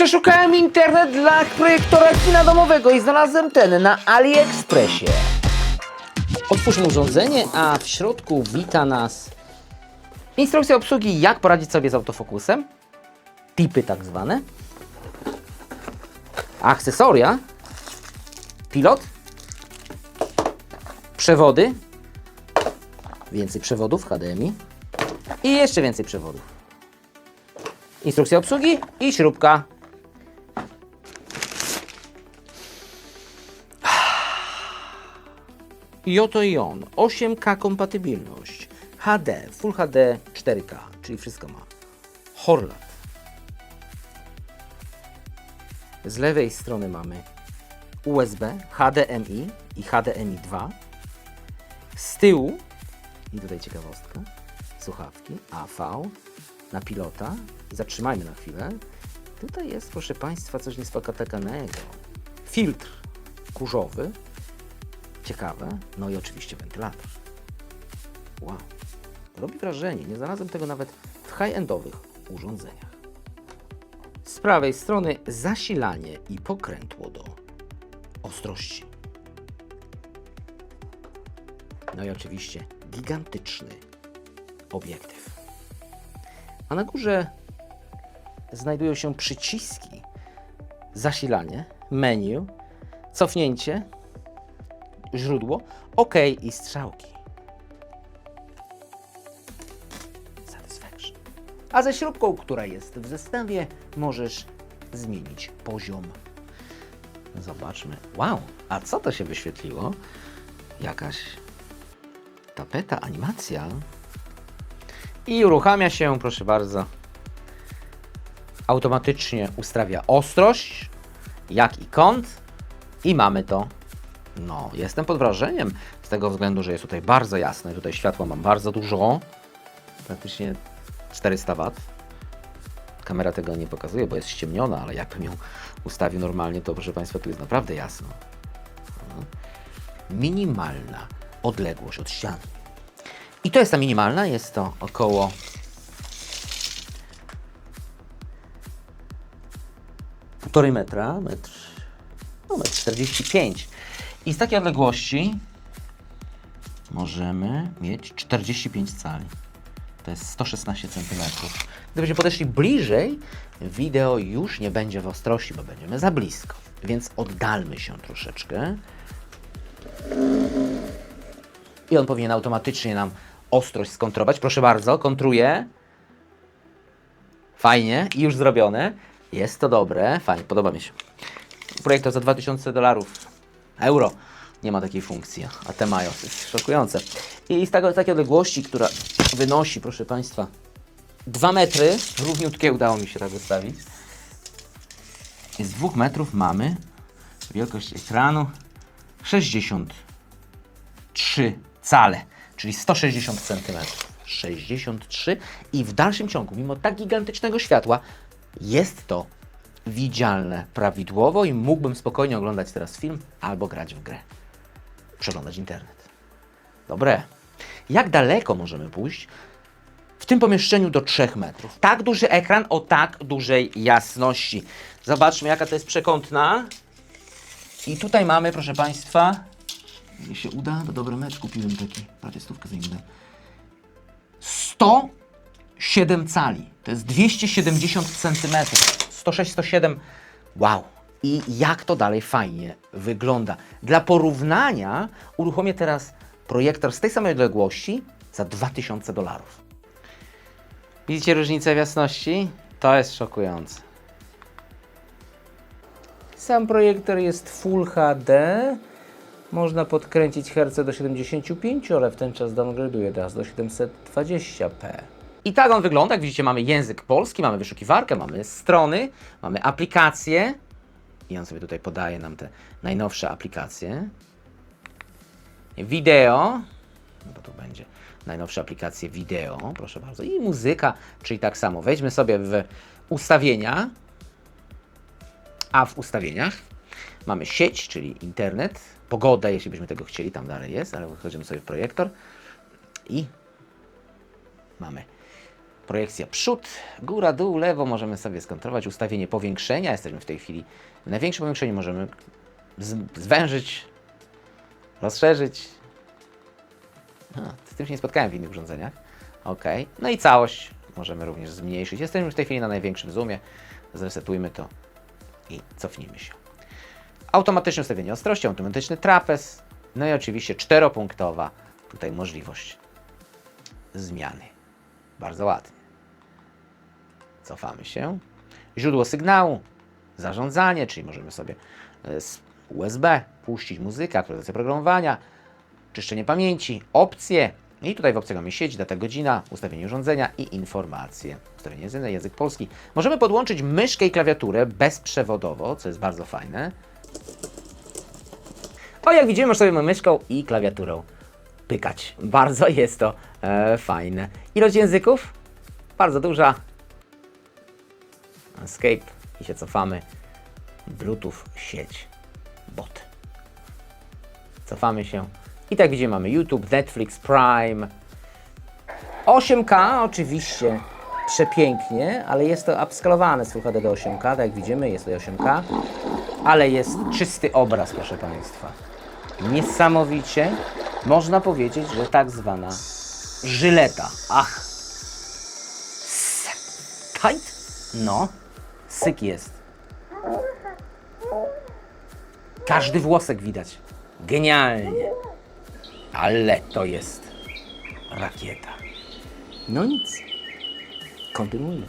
Przeszukałem internet dla projektora kina domowego i znalazłem ten na AliExpressie. Otwórzmy urządzenie, a w środku wita nas instrukcja obsługi, jak poradzić sobie z autofokusem, tipy tak zwane, akcesoria, pilot, przewody, więcej przewodów HDMI i jeszcze więcej przewodów. Instrukcja obsługi i śrubka. I oto i on. 8K kompatybilność. HD, Full HD 4K, czyli wszystko ma. Horlat. Z lewej strony mamy USB, HDMI i HDMI 2. Z tyłu, i tutaj ciekawostka, słuchawki AV na pilota. Zatrzymajmy na chwilę. Tutaj jest, proszę Państwa, coś niespotkanego. Filtr kurzowy. Ciekawe. No i oczywiście wentylator. Wow. Robi wrażenie. Nie znalazłem tego nawet w high-endowych urządzeniach. Z prawej strony zasilanie i pokrętło do ostrości. No i oczywiście gigantyczny obiektyw. A na górze znajdują się przyciski zasilanie, menu, cofnięcie, źródło, OK i strzałki. Satisfaction. A ze śrubką, która jest w zestawie, możesz zmienić poziom. Zobaczmy. Wow, a co to się wyświetliło? Jakaś tapeta, animacja. I uruchamia się, proszę bardzo. Automatycznie ustawia ostrość, jak i kąt. I mamy to. No, jestem pod wrażeniem z tego względu, że jest tutaj bardzo jasne. Tutaj światła mam bardzo dużo. Praktycznie 400 W. Kamera tego nie pokazuje, bo jest ściemniona, ale jakbym ją ustawił normalnie, to proszę Państwa, tu jest naprawdę jasno. No. Minimalna odległość od ściany. I to jest ta minimalna, jest to około półtorej metra, metr, no metr 45. I z takiej odległości możemy mieć 45 cali. To jest 116 cm. Gdybyśmy podeszli bliżej, wideo już nie będzie w ostrości, bo będziemy za blisko. Więc oddalmy się troszeczkę. I on powinien automatycznie nam ostrość skontrować. Proszę bardzo, kontruje. Fajnie i już zrobione. Jest to dobre, fajnie, podoba mi się. Projektor za 2000 dolarów, euro. Nie ma takiej funkcji, a te mają. To jest szokujące. I z, tego, takiej odległości, która wynosi, proszę Państwa, 2 metry, równiutkie udało mi się tak ustawić. Z 2 metrów mamy wielkość ekranu 63 cale, czyli 160 cm. 63 i w dalszym ciągu, mimo tak gigantycznego światła, jest to widzialne prawidłowo i mógłbym spokojnie oglądać teraz film albo grać w grę. Przeglądać internet. Dobre. Jak daleko możemy pójść? W tym pomieszczeniu do 3 metrów. Tak duży ekran o tak dużej jasności. Zobaczmy, jaka to jest przekątna. I tutaj mamy, proszę Państwa, jeśli się uda, to dobry mecz kupiłem taki, prawie stówkę za nim dałem. 107 cali. To jest 270 cm. 106, 107. Wow. I jak to dalej fajnie wygląda. Dla porównania uruchomię teraz projektor z tej samej odległości za 2000 dolarów. Widzicie różnicę w jasności? To jest szokujące. Sam projektor jest Full HD. Można podkręcić herce do 75, ale w ten czas downgraduje teraz do 720p. I tak on wygląda. Jak widzicie, mamy język polski, mamy wyszukiwarkę, mamy strony, mamy aplikacje. I on sobie tutaj podaje nam te najnowsze aplikacje. Wideo, no bo tu będzie najnowsze aplikacje wideo, proszę bardzo. I muzyka, czyli tak samo. Wejdźmy sobie w ustawienia, a w ustawieniach mamy sieć, czyli internet, pogodę, jeśli byśmy tego chcieli, tam dalej jest, ale wchodzimy sobie w projektor i mamy Projekcja przód, góra, dół, lewo. Możemy sobie skontrolować ustawienie powiększenia. Jesteśmy w tej chwili w największym powiększeniu. Możemy zwężyć, rozszerzyć. A, z tym się nie spotkałem w innych urządzeniach. Ok. No i całość możemy również zmniejszyć. Jesteśmy w tej chwili na największym zoomie. Zresetujmy to i cofnijmy się. Automatyczne ustawienie ostrości, automatyczny trapez, no i oczywiście czteropunktowa tutaj możliwość zmiany. Bardzo ładnie. Cofamy się. Źródło sygnału, zarządzanie, czyli możemy sobie e, z USB puścić muzykę, aktualizacja programowania, czyszczenie pamięci, opcje. I tutaj w opcjach mamy sieć, data, godzina, ustawienie urządzenia i informacje. Ustawienie języka, język polski. Możemy podłączyć myszkę i klawiaturę bezprzewodowo, co jest bardzo fajne. O, jak widzimy, możemy myszką i klawiaturą pykać. Bardzo jest to e, fajne. Ilość języków? Bardzo duża. Escape i się cofamy. Bluetooth, sieć, bot. Cofamy się. I tak widzimy, mamy YouTube, Netflix, Prime. 8K oczywiście przepięknie, ale jest to upskalowane z HD do 8K, tak jak widzimy, jest to 8K, ale jest czysty obraz, proszę Państwa. Niesamowicie można powiedzieć, że tak zwana żyleta. Ach. Tight? No. Syk jest. Każdy włosek widać. Genialnie. Ale to jest rakieta. No nic. Kontynuujmy.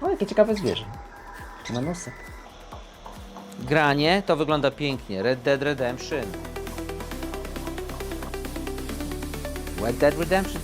O, jakie ciekawe zwierzę. Ma nosek. Granie to wygląda pięknie. Red Dead Redemption. Red Dead Redemption.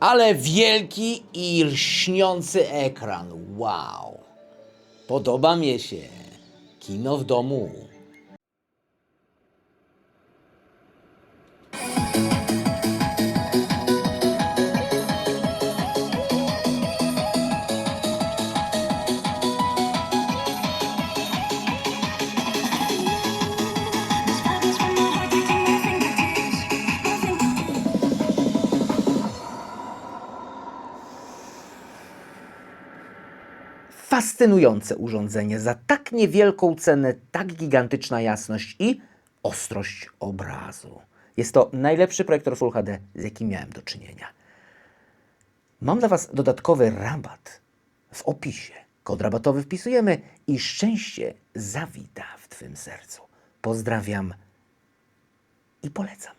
Ale wielki i lśniący ekran. Wow. Podoba mi się. Kino w domu. Fascynujące urządzenie za tak niewielką cenę, tak gigantyczna jasność i ostrość obrazu. Jest to najlepszy projektor Full HD, z jakim miałem do czynienia. Mam dla Was dodatkowy rabat w opisie. Kod rabatowy wpisujemy i szczęście zawita w Twym sercu. Pozdrawiam i polecam.